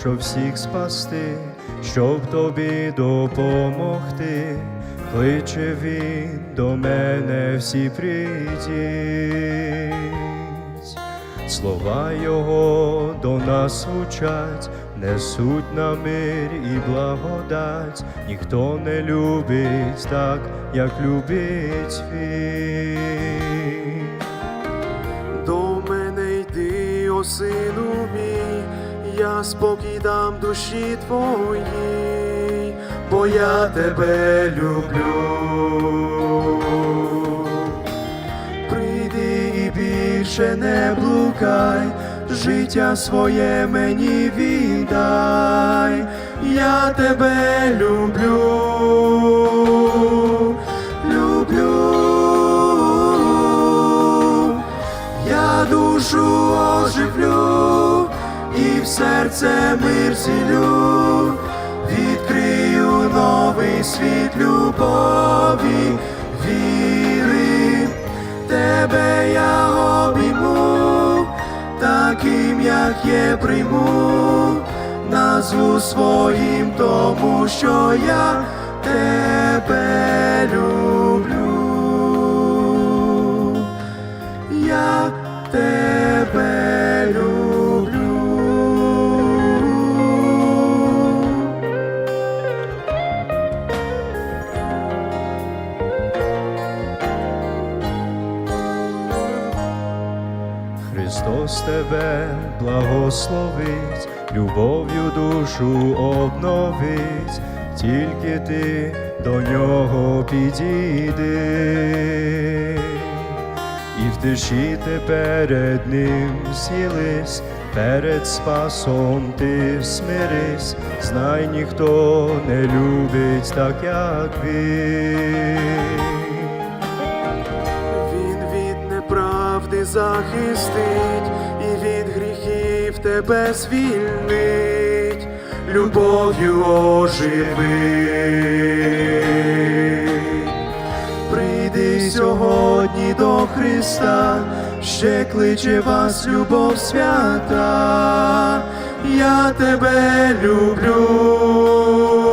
щоб всіх спасти, щоб тобі допомогти. Кличе він до мене всі прийдіть. Слова Його до нас звучать, несуть на мир і благодать. Ніхто не любить так, як любить він. Я спокій дам душі твоїй, бо я тебе люблю. Прийди і більше не блукай, життя своє мені віддай, я тебе люблю. Душу оживлю і в серце мир зілю, відкрию новий світ любові, віри, тебе я обійму, таким, як є, прийму, назву своїм, тому що я тебе люблю. Я тебе Христос тебе благословить, любов'ю душу обновить, тільки ти до нього підійди. І в тиші ти перед ним з'їлись, перед спасом ти смирись, знай ніхто не любить так, як. Він захистить і від гріхів тебе звільнить, любов'ю оживить. Прийди сьогодні до Христа, ще кличе вас любов свята, я тебе люблю,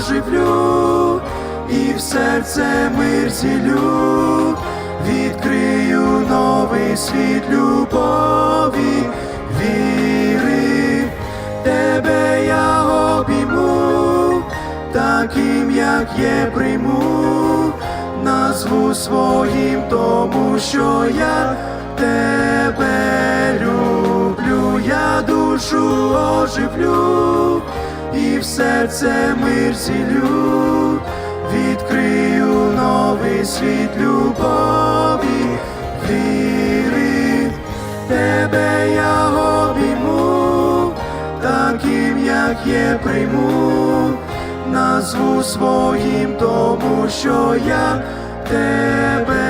оживлю і в серце мир зілю, відкрию новий світ любові, віри, тебе я обійму, таким, як є, прийму, назву своїм, тому що я тебе люблю, я душу оживлю і в серце мир зілю, відкрию новий світ любові, віри, тебе я обійму, таким, як є, прийму, назву своїм, тому що я тебе